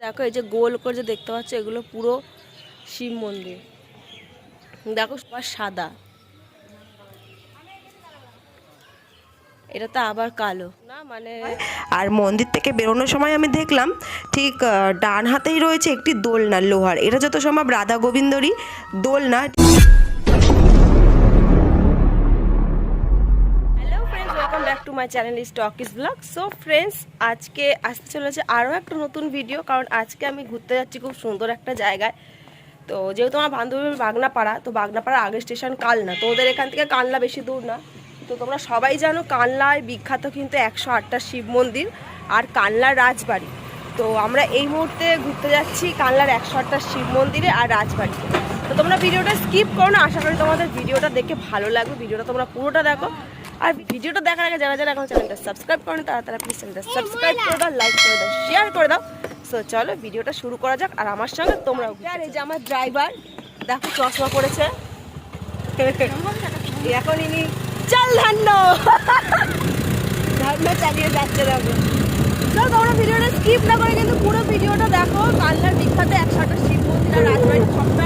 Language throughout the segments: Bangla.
দেখো এই যে গোল করে যে দেখতে পাচ্ছ, এগুলো পুরো শিব মন্দির। দেখো সবার সাদা। এটা তো আবার কালো। না মানে আর মন্দির থেকে বেরোনোর সময় আমি দেখলাম, ঠিক ডান হাতেই রয়েছে একটি দোলনা, লোহার। এটা যত সম্ভব রাধা গোবিন্দরই দোলনা। To my channel is talkies blog so friends আজকে আসতে চলেছে আরও একটা নতুন ভিডিও কারণ আজকে আমি ঘুরতে যাচ্ছি খুব সুন্দর একটা জায়গায়। তো, যেহেতু আমার বান্ধবীর বাগনাপাড়া, তো বাগনাপাড়া আগের স্টেশন কালনা। তো ওদের এখান থেকে কালনা বেশি দূর না। তো তোমরা সবাই জানো কালনায় বিখ্যাত কিন্তু একশো আটটা শিব মন্দির আর কালনার রাজবাড়ি। তো আমরা এই মুহূর্তে ঘুরতে যাচ্ছি কালনার একশো আটটা শিব মন্দিরে আর রাজবাড়িতে। তো তোমরা ভিডিওটা স্কিপ করো না। আশা করি তোমাদের ভিডিওটা দেখে ভালো লাগবে। ভিডিওটা তোমরা পুরোটা দেখো। আর ভিডিওটা দেখার আগে যারা যারা এখন চ্যানেলটা সাবস্ক্রাইব করেন তারা তারা প্লিজ চ্যানেলটা সাবস্ক্রাইব করে দাও লাইক করে দাও শেয়ার করে দাও। সো চলো ভিডিওটা শুরু করা যাক আর আমার সঙ্গে তোমরাও আর এই যে আমার ড্রাইভার দেখো চশমা পড়েছে। এখন ইনি চাল ধান্য। ধান্য চালিয়ে যাচ্ছে দেখো। চলো তোমরা ভিডিওটা স্কিপ না করে কিন্তু পুরো ভিডিওটা দেখো। কালনার বিখ্যাত একশোটা শিব মন্দির আর রাজবাড়ি সবটা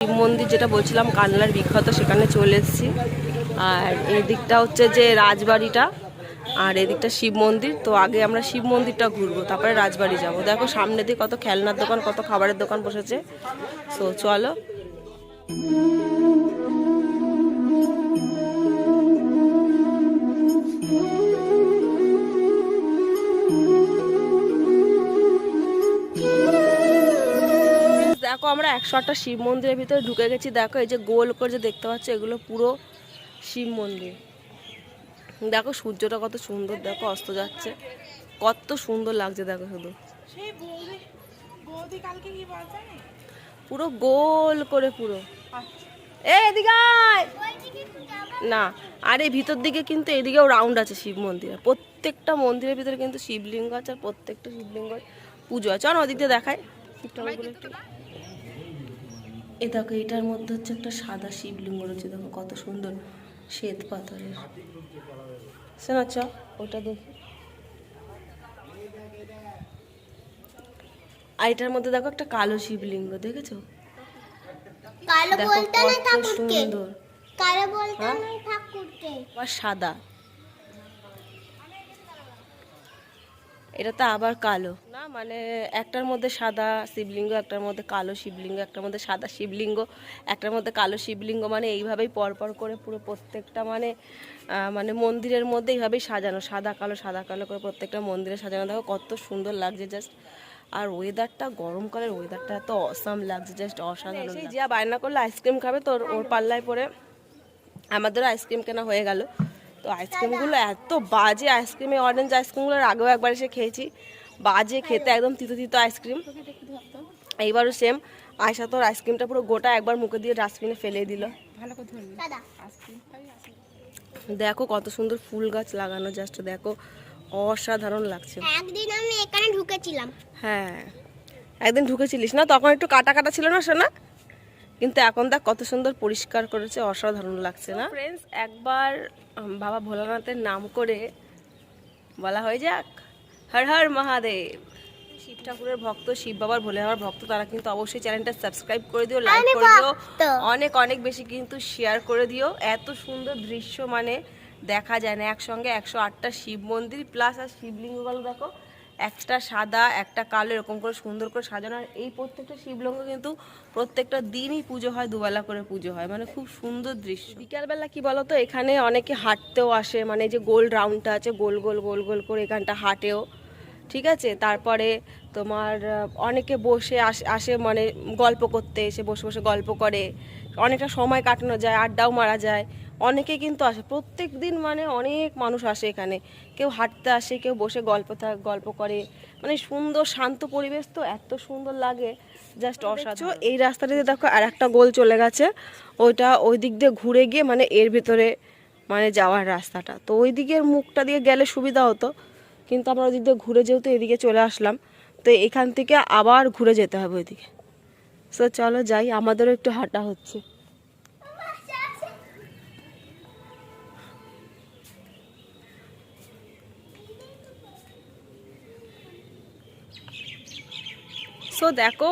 শিব মন্দির যেটা বলছিলাম, কানলার বিখ্যাত, সেখানে চলে এসেছি। আর এদিকটা দিকটা হচ্ছে যে রাজবাড়িটা, আর এদিকটা শিব মন্দির। তো আগে আমরা শিব মন্দিরটা ঘুরবো, তারপরে রাজবাড়ি যাব। দেখো সামনে দিয়ে কত খেলনার দোকান, কত খাবারের দোকান বসেছে। তো চলো। দেখো আমরা একশো আটটা শিব মন্দিরের ভিতরে ঢুকে গেছি। দেখো এই যে গোল করে যে দেখতে পাচ্ছ এগুলো পুরো শিব মন্দির। দেখো সূর্যটা কত সুন্দর দেখো অস্ত যাচ্ছে। কত সুন্দর লাগছে দেখো শুধু। পুরো গোল করে পুরো। আয়। না আর এই ভিতর দিকে কিন্তু এদিকেও রাউন্ড আছে শিব মন্দিরে। প্রত্যেকটা মন্দিরের ভিতরে কিন্তু শিবলিঙ্গ আছে আর প্রত্যেকটা শিবলিঙ্গ পুজো আছে। চল ওদিক দিয়ে দেখায় এ দেখো এটার মধ্যে হচ্ছে একটা সাদা শিবলিঙ্গ রয়েছে দেখো কত সুন্দর শ্বেত পাথরের। শোনা চ ওটা দেখি। আর এটার মধ্যে দেখো একটা কালো শিবলিঙ্গ দেখেছ? কালো দেখো বলতে না ঠাকুরকে। সুন্দর। কালো বলতে হ্যাঁ? না ঠাকুরকে। আবার সাদা। এটা তো আবার কালো। না মানে একটার মধ্যে সাদা শিবলিঙ্গ একটার মধ্যে কালো শিবলিঙ্গ একটার মধ্যে সাদা শিবলিঙ্গ একটার মধ্যে কালো শিবলিঙ্গ মানে এইভাবেই পরপর করে পুরো প্রত্যেকটা মানে মানে মন্দিরের মধ্যে এইভাবেই সাজানো। সাদা কালো সাদা কালো করে প্রত্যেকটা মন্দিরে সাজানো। দেখো কত সুন্দর লাগছে জাস্ট আর ওয়েদারটা গরমকালের ওয়েদারটা এত অসাম লাগছে জাস্ট অসাধারণ যা বায়না করলে আইসক্রিম খাবে তো ওর- ওর পাল্লায় পরে আমাদেরও আইসক্রিম কেনা হয়ে গেল। তো আইসক্রিমগুলো এত বাজে আইসক্রিমে অরেঞ্জ আইসক্রিমগুলো আগেও একবার এসে খেয়েছি। বাজে খেতে একদম তিতো তিতো আইসক্রিম। এইবারও সেম আয়সা তোর আইসক্রিমটা পুরো গোটা একবার মুখে দিয়ে ডাস্টবিনে ফেলে দিল। দেখো কত সুন্দর ফুল গাছ লাগানো জাস্ট দেখো অসাধারণ লাগছে। একদিন আমি এখানে ঢুকেছিলাম। হ্যাঁ একদিন ঢুকেছিলিস না? তখন একটু কাটা কাটা ছিল না শোনা কিন্তু এখন দেখ কত সুন্দর পরিষ্কার করেছে অসাধারণ লাগছে না? ফ্রেন্ডস একবার বাবা ভোলানাথের নাম করে বলা হয়ে যাক হর হর মহাদেব। শিব ঠাকুরের ভক্ত শিব বাবার ভোলে বাবার ভক্ত তারা কিন্তু অবশ্যই চ্যানেলটা সাবস্ক্রাইব করে দিও লাইক করে দিও। অনেক অনেক বেশি কিন্তু শেয়ার করে দিও। এত সুন্দর দৃশ্য মানে দেখা যায় না। একসঙ্গে একশো আটটা শিব মন্দির প্লাস আর শিবলিঙ্গগুলো দেখো একটা সাদা, একটা কালো, এরকম করে সুন্দর করে সাজানো। আর এই প্রত্যেকটা শিবলঙ্গ কিন্তু প্রত্যেকটা দিনই পুজো হয়, দুবেলা করে পুজো হয়। মানে খুব সুন্দর দৃশ্য। বিকালবেলা কি বলো তো এখানে অনেকে হাঁটতেও আসে। মানে যে গোল রাউন্ডটা আছে, গোল গোল গোল গোল করে এখানটা হাঁটেও। ঠিক আছে? তারপরে তোমার অনেকে বসে আসে মানে গল্প করতে, এসে বসে বসে গল্প করে। অনেকটা সময় কাটানো যায়, আড্ডাও মারা যায়। অনেকে কিন্তু আসে প্রত্যেক দিন মানে অনেক মানুষ আসে এখানে। কেউ হাঁটতে আসে কেউ বসে গল্প থাক গল্প করে। মানে সুন্দর শান্ত পরিবেশ তো এত সুন্দর লাগে। জাস্ট অসাধারণ। এই রাস্তাটা দিয়ে দেখো আর একটা গোল চলে গেছে। ওইটা ওই দিক দিয়ে ঘুরে গিয়ে মানে এর ভিতরে মানে যাওয়ার রাস্তাটা। তো ওই দিকের মুখটা দিয়ে গেলে সুবিধা হতো। কিন্তু আমরা ওই দিক দিয়ে ঘুরে যেহেতু এদিকে চলে আসলাম তো এখান থেকে আবার ঘুরে যেতে হবে ওইদিকে। সো চলো যাই আমাদেরও একটু হাঁটা হচ্ছে। সো দেখো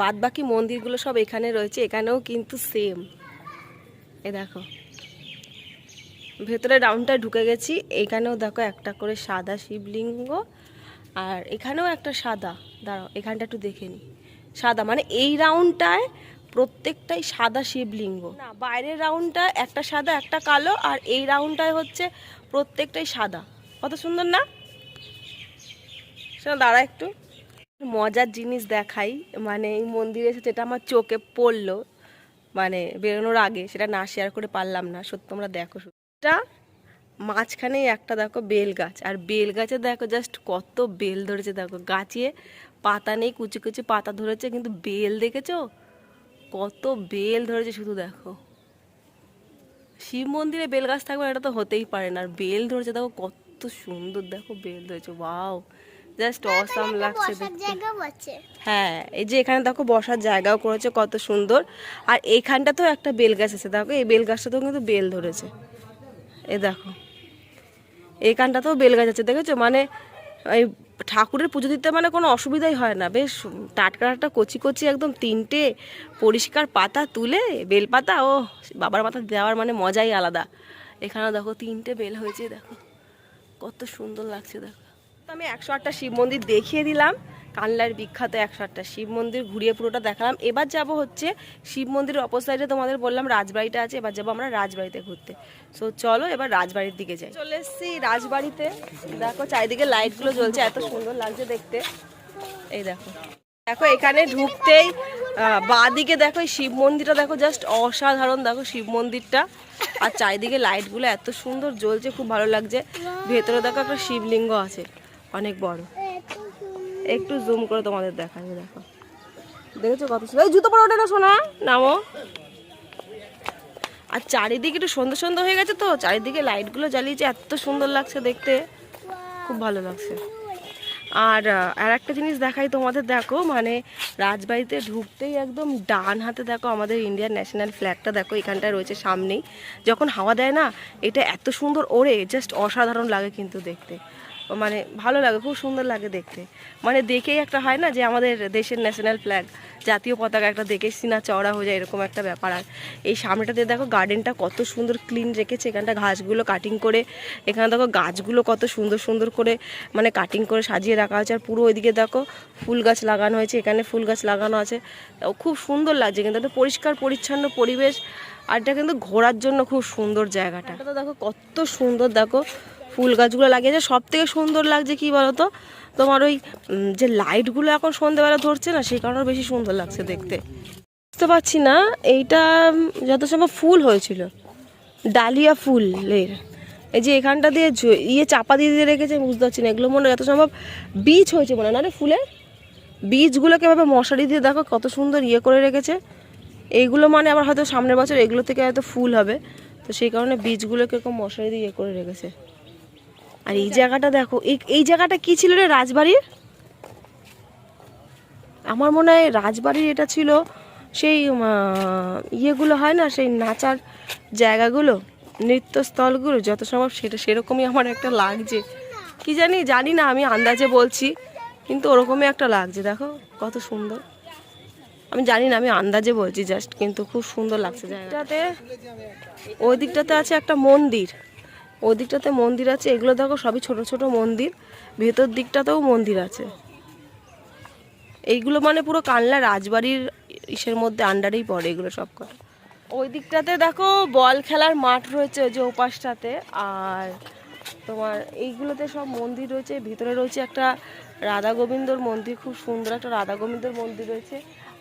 বাদ বাকি মন্দিরগুলো সব এখানে রয়েছে, এখানেও কিন্তু সেম এ দেখো, ভেতরে রাউন্ডটা ঢুকে গেছি, এখানেও দেখো একটা করে সাদা শিবলিঙ্গ, আর এখানেও একটা সাদা। দাঁড়াও, এখানটা একটু দেখে নি। সাদা মানে এই রাউন্ডটায় প্রত্যেকটাই সাদা শিবলিঙ্গ। না, বাইরের রাউন্ডটা একটা সাদা, একটা কালো, আর এই রাউন্ডটায় হচ্ছে প্রত্যেকটাই সাদা। কত সুন্দর না? দাঁড়া একটু। মজার জিনিস দেখাই মানে এই মন্দিরে এসে যেটা আমার চোখে পড়ল মানে বেরোনোর আগে, সেটা না শেয়ার করে পারলাম না, সত্যি তোমরা দেখো। এটা মাঝখানেই একটা দেখো বেল গাছ আর বেল গাছে দেখো জাস্ট কত বেল ধরেছে দেখো, গাছে পাতা নেই, কুচি কুচি পাতা ধরেছে, কিন্তু বেল দেখেছ? কত বেল ধরেছে শুধু দেখো। শিব মন্দিরে বেল গাছ থাকবে এটা তো হতেই পারে না, আর বেল ধরেছে দেখো কত সুন্দর দেখো বেল ধরেছে, ওয়াও। জাস্ট অসাম লাগছে দেখতে। হ্যাঁ এই যে এখানে দেখো বসার জায়গাও করেছে কত সুন্দর। আর এইখানটাতেও একটা বেল গাছ আছে দেখো এই বেল গাছটাতেও কিন্তু বেল ধরেছে। এ দেখো এইখানটাতেও বেল গাছ আছে দেখেছ? মানে এই ঠাকুরের পুজো দিতে মানে কোনো অসুবিধাই হয় না। বেশ টাটকা টাটকা কচি কচি একদম তিনটে পরিষ্কার পাতা তুলে বেল পাতা ও বাবার মাথা দেওয়ার মানে মজাই আলাদা। এখানে দেখো তিনটে বেল হয়েছে দেখো। কত সুন্দর লাগছে দেখো। তো আমি একশো আটটা শিব মন্দির দেখিয়ে দিলাম। কানলার বিখ্যাত একশো আটটা শিব মন্দির ঘুরিয়ে পুরোটা দেখালাম। এবার যাব হচ্ছে শিব মন্দিরের অপর সাইডে তোমাদের বললাম রাজবাড়িটা আছে, এবার যাব আমরা রাজবাড়িতে ঘুরতে। সো চলো এবার রাজবাড়ির দিকে যাই। চলে এসেছি রাজবাড়িতে। দেখো চারিদিকে লাইটগুলো জ্বলছে, এত সুন্দর লাগছে দেখতে। এই দেখো। দেখো এখানে ঢুকতেই বাঁ দিকে দেখো এই শিব মন্দিরটা দেখো জাস্ট অসাধারণ দেখো শিব মন্দিরটা। আর চারিদিকে লাইটগুলো এত সুন্দর জ্বলছে, খুব ভালো লাগছে। ভেতরে দেখো একটা শিবলিঙ্গ আছে। অনেক বড়। একটু জুম করে তোমাদের দেখাবে দেখো। দেখেছ কত সুন্দর? জুতো পরে ওঠে না শোনা নামো। আর চারিদিকে একটু সুন্দর সুন্দর হয়ে গেছে তো, চারিদিকে লাইটগুলো জ্বালিয়েছে, এত সুন্দর লাগছে দেখতে। খুব ভালো লাগছে। আর আর একটা জিনিস দেখাই তোমাদের, দেখো মানে রাজবাড়িতে ঢুকতেই একদম ডান হাতে দেখো আমাদের ইন্ডিয়ান ন্যাশনাল ফ্ল্যাগটা দেখো, এখানটায় রয়েছে সামনেই। যখন হাওয়া দেয় না, এটা এত সুন্দর ওড়ে জাস্ট অসাধারণ লাগে কিন্তু দেখতে। মানে ভালো লাগে, খুব সুন্দর লাগে দেখতে। মানে দেখেই একটা হয় না যে আমাদের দেশের ন্যাশনাল ফ্ল্যাগ জাতীয় পতাকা একটা দেখে সিনা চওড়া হয়ে যায়, এরকম একটা ব্যাপার। আর এই সামনেটাতে দেখো গার্ডেনটা কত সুন্দর ক্লিন রেখেছে, এখানটা ঘাসগুলো কাটিং করে, এখানে দেখো গাছগুলো কত সুন্দর সুন্দর করে মানে কাটিং করে সাজিয়ে রাখা হয়েছে। আর পুরো ওইদিকে দেখো ফুল গাছ লাগানো হয়েছে, এখানে ফুল গাছ লাগানো আছে। খুব সুন্দর লাগছে, কিন্তু একটা পরিষ্কার, পরিচ্ছন্ন পরিবেশ, আর এটা কিন্তু ঘোরার জন্য খুব সুন্দর জায়গাটা। দেখো কত সুন্দর দেখো ফুল গাছগুলো লাগিয়েছে। সব থেকে সুন্দর লাগছে কি বলতো? তোমার ওই যে লাইটগুলো এখন সন্ধ্যেবেলা ধরছে না, সেই কারণে বেশি সুন্দর লাগছে দেখতে। বুঝতে পারছি না, এইটা যত সময় ফুল হয়েছিল। ডালিয়া ফুলের। এই যে এখানটা দিয়ে ইয়ে চাপা দিয়ে দিয়ে রেখেছে, আমি বুঝতে পারছি না, এগুলো মনে যত সম্ভব বীজ হয়েছে মনে না রে ফুলের? বীজগুলোকে এভাবে মশারি দিয়ে দেখো কত সুন্দর ইয়ে করে রেখেছে। এইগুলো মানে আবার হয়তো সামনের বছর এগুলো থেকে হয়তো ফুল হবে, তো সেই কারণে বীজগুলোকে এরকম মশারি দিয়ে ইয়ে করে রেখেছে। আর এই জায়গাটা দেখো, এই জায়গাটা কি ছিল রে রাজবাড়ির? আমার মনে হয় রাজবাড়ির এটা ছিল সেই ইয়েগুলো হয় না, সেই নাচার জায়গাগুলো, নৃত্যস্থলগুলো, যত সম্ভব সেটা সেরকমই আমার একটা লাগছে। কি জানি জানি না, আমি আন্দাজে বলছি, কিন্তু ওরকমই একটা লাগছে, দেখো কত সুন্দর। আমি জানি না, আমি আন্দাজে বলছি জাস্ট কিন্তু খুব সুন্দর লাগছে জায়গাটাতে ওই দিকটাতে আছে একটা মন্দির। ওই দিকটাতে মন্দির আছে, এগুলো দেখো সবই ছোট ছোট মন্দির, ভেতর দিকটাতেও মন্দির আছে। এইগুলো মানে পুরো কানলা রাজবাড়ির ইসের মধ্যে আন্ডারেই পড়ে এগুলো সব কটা। ওই দিকটাতে দেখো বল খেলার মাঠ রয়েছে ওই যে ওপাশটাতে, আর তোমার এইগুলোতে সব মন্দির রয়েছে, ভিতরে রয়েছে একটা রাধা গোবিন্দর মন্দির, খুব সুন্দর একটা রাধা গোবিন্দর মন্দির রয়েছে।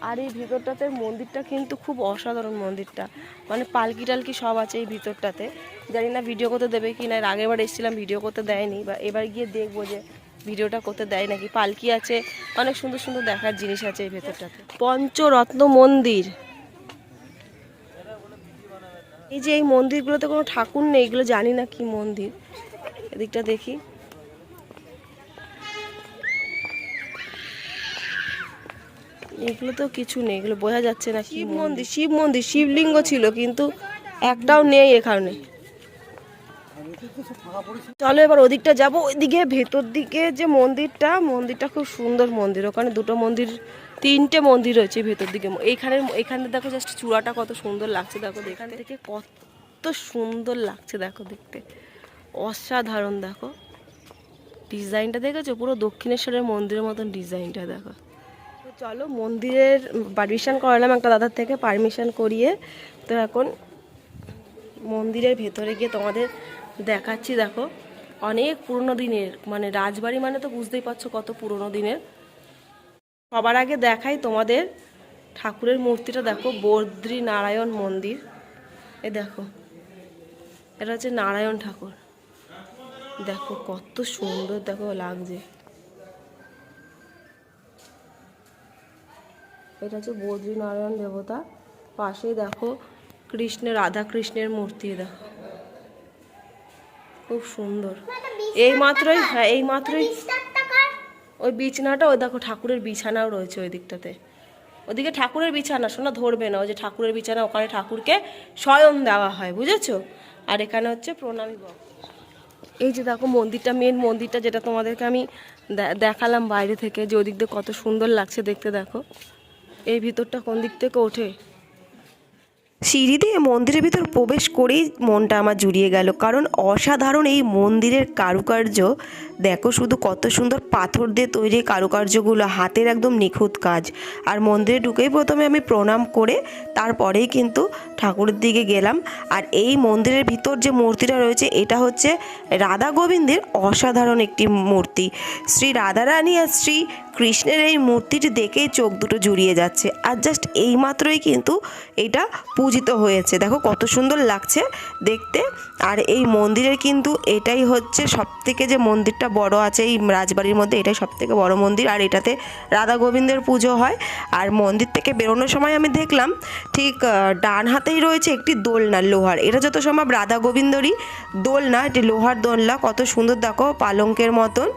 আর এই ভিতরটাতে মন্দিরটা কিন্তু খুব অসাধারণ মন্দিরটা। মানে পালকি টালকি সব আছে এই ভিতরটাতে। জানি না ভিডিও করতে দেবে কি না এর আগের বার এসেছিলাম ভিডিও করতে দেয়নি, বা এবার গিয়ে দেখব যে ভিডিওটা করতে দেয় নাকি। পালকি আছে, অনেক সুন্দর সুন্দর দেখার জিনিস আছে এই ভেতরটাতে। পঞ্চরত্ন মন্দির। এই যে এই মন্দিরগুলোতে কোনো ঠাকুর নেই, এগুলো জানি না কি মন্দির। এদিকটা দেখি। এগুলো তো কিছু নেই এগুলো বোঝা যাচ্ছে না শিব মন্দির। শিব মন্দির শিবলিঙ্গ ছিল কিন্তু একটাও নেই এখানে। চলো এবার ওদিকটা যাব ওইদিকে ভেতর দিকে যে মন্দিরটা মন্দিরটা খুব সুন্দর মন্দির। ওখানে দুটো মন্দির তিনটে মন্দির রয়েছে ভেতর দিকে। এইখানে এখানে দেখো জাস্ট চূড়াটা কত সুন্দর লাগছে দেখো এখান থেকে কত সুন্দর লাগছে দেখো দেখতে। অসাধারণ দেখো। ডিজাইনটা দেখেছ? পুরো দক্ষিণেশ্বরের মন্দিরের মতন ডিজাইনটা দেখো। চলো, মন্দিরের পারমিশন করালাম একটা দাদার থেকে পারমিশন করিয়ে। তো এখন মন্দিরের ভেতরে গিয়ে তোমাদের দেখাচ্ছি, দেখো। অনেক পুরনো দিনের মানে রাজবাড়ি মানে তো বুঝতেই পারছ কত পুরনো দিনের। সবার আগে দেখাই তোমাদের ঠাকুরের মূর্তিটা, দেখো বদ্রী নারায়ণ মন্দির। এ দেখো, এটা হচ্ছে নারায়ণ ঠাকুর। দেখো কত সুন্দর, দেখো লাগছে। এটা হচ্ছে বদ্রী নারায়ণ দেবতা। পাশেই দেখো কৃষ্ণের রাধা কৃষ্ণের মূর্তি দেখো। খুব সুন্দর। এই মাত্রই হ্যাঁ এই মাত্রই ওই বিছানাটা, ওই দেখো ঠাকুরের বিছানাও রয়েছে ওই দিকটাতে। ওদিকে ঠাকুরের বিছানা, শোনা, ধরবে না, ওই যে ঠাকুরের বিছানা, ওখানে ঠাকুরকে স্বয়ং দেওয়া হয়, বুঝেছ? আর এখানে হচ্ছে প্রণামী বক্স এই যে দেখো মন্দিরটা মেন মন্দিরটা যেটা তোমাদেরকে আমি দেখালাম বাইরে থেকে, যে ওদিক দিয়ে কত সুন্দর লাগছে দেখতে, দেখো। এই ভিতরটা কোন দিক থেকে ওঠে? সিঁড়ি দিয়ে মন্দিরের ভিতর প্রবেশ করেই মনটা আমার জুড়িয়ে গেল। কারণ অসাধারণ এই মন্দিরের কারুকার্য। দেখো শুধু কত সুন্দর পাথর দিয়ে তৈরি কারুকার্যগুলো, হাতের একদম নিখুঁত কাজ। আর মন্দিরে ঢুকেই প্রথমে আমি প্রণাম করে তারপরেই কিন্তু ঠাকুরের দিকে গেলাম। আর এই মন্দিরের ভিতর যে মূর্তিটা রয়েছে, এটা হচ্ছে রাধা গোবিন্দের অসাধারণ একটি মূর্তি। শ্রী রাধারানী আর শ্রী কৃষ্ণের এই মূর্তিটি দেখেই চোখ দুটো জুড়িয়ে যাচ্ছে। আর জাস্ট এইমাত্রই কিন্তু এটা পূজিত হয়েছে। দেখো কত সুন্দর লাগছে দেখতে। আর এই মন্দিরের কিন্তু এটাই হচ্ছে সব থেকে যে মন্দিরটা বড় আছে, এই রাজবাড়ির মধ্যে এটাই সব থেকে বড় মন্দির। আর এটাতে রাধা গোবিন্দের পুজো হয়। আর মন্দির থেকে বেরোনোর সময় আমি দেখলাম ঠিক ডান হাতেই রয়েছে একটি দোলনা, লোহার। এটা যত সম্ভব রাধা গোবিন্দরই দোলনা, এটি লোহার দোলনা। কত সুন্দর দেখো পালঙ্কের মতন।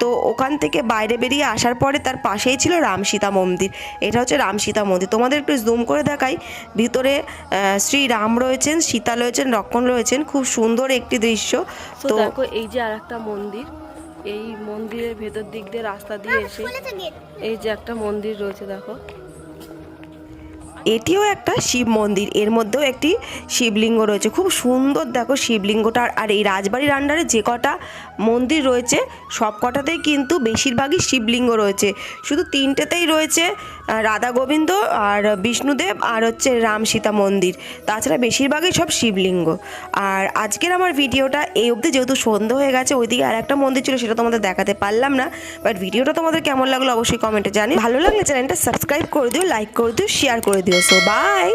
তো ওখান থেকে বাইরে বেরিয়ে আসার পরে তার পাশেই ছিল রাম সীতা মন্দির। এটা হচ্ছে রাম সীতা মন্দির। তোমাদের একটু জুম করে দেখাই। ভিতরে শ্রী রাম রয়েছেন সীতা রয়েছেন লক্ষণ রয়েছেন। খুব সুন্দর একটি দৃশ্য। তো তো দেখো এই যে আর একটা মন্দির এই মন্দিরের ভেতর দিক দিয়ে রাস্তা দিয়ে এসে এই যে একটা মন্দির রয়েছে দেখো। এটিও একটা শিব মন্দির। এর মধ্যেও একটি শিবলিঙ্গ রয়েছে। খুব সুন্দর দেখো শিবলিঙ্গটা। আর এই রাজবাড়ির আন্ডারে যে কটা মন্দির রয়েছে সব কটাতেই কিন্তু বেশিরভাগই শিবলিঙ্গ রয়েছে। শুধু তিনটেতেই রয়েছে রাধা গোবিন্দ আর বিষ্ণুদেব আর হচ্ছে রাম সীতা মন্দির। তাছাড়া বেশিরভাগই সব শিবলিঙ্গ। আর আজকের আমার ভিডিওটা এই অবধি, যেহেতু সন্ধ্যা হয়ে গেছে, ওইদিকে আর একটা মন্দির ছিল, সেটা তোমাদের দেখাতে পারলাম না। বাট ভিডিওটা তোমাদের কেমন লাগল অবশ্যই কমেন্টে জানি ভালো লাগলে চ্যানেলটা সাবস্ক্রাইব করে দিও লাইক করে দিও শেয়ার করে দিও। So by